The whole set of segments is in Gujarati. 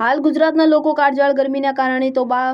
હાલ ગુજરાતના લોકો કાળજાળ ગરમીના કારણે તોબા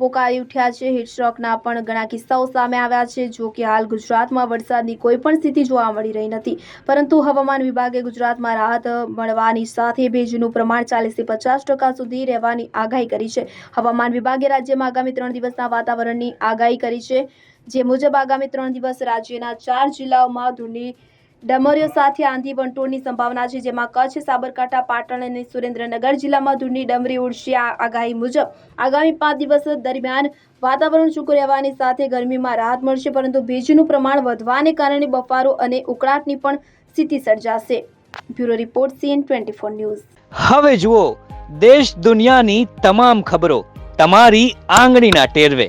પોકારી ઉઠ્યા છે. હીટસ્ટ્રોકના પણ ઘણા કિસ્સાઓ સામે આવ્યા છે. જો કે હાલ ગુજરાતમાં વરસાદની કોઈ પણ સ્થિતિ જોવા મળી રહી નથી. પરંતુ હવામાન વિભાગે ગુજરાતમાં રાહત મળવાની સાથે ભેજનું પ્રમાણ ચાલીસથી પચાસ ટકા સુધી રહેવાની આગાહી કરી છે. હવામાન વિભાગે રાજ્યમાં આગામી ત્રણ દિવસના વાતાવરણની આગાહી કરી છે. જે મુજબ આગામી ત્રણ દિવસ રાજ્યના ચાર જિલ્લાઓમાં ધૂળની ડમરીઓ સાથે આંધી વંટોળની સંભાવના છે, જેમાં કચ્છ, સાબરકાંઠા, પાટણ અને સુરેન્દ્રનગર જિલ્લામાં ધૂળની ડમરી ઉડશે આગાહી મુજબ. આગામી પાંચ દિવસ દરમિયાન વાતાવરણ સૂકું રહેવાની સાથે ગરમીમાં રાહત મળશે, પરંતુ ભેજનું પ્રમાણ વધવાને કારણે બફારો અને ઉકળાટની પણ સ્થિતિ સર્જાશે. Bureau report, CN twenty four news. હવે જુઓ, દેશ દુનિયાની તમામ ખબરો, તમારી આંગળીના ટેરવે.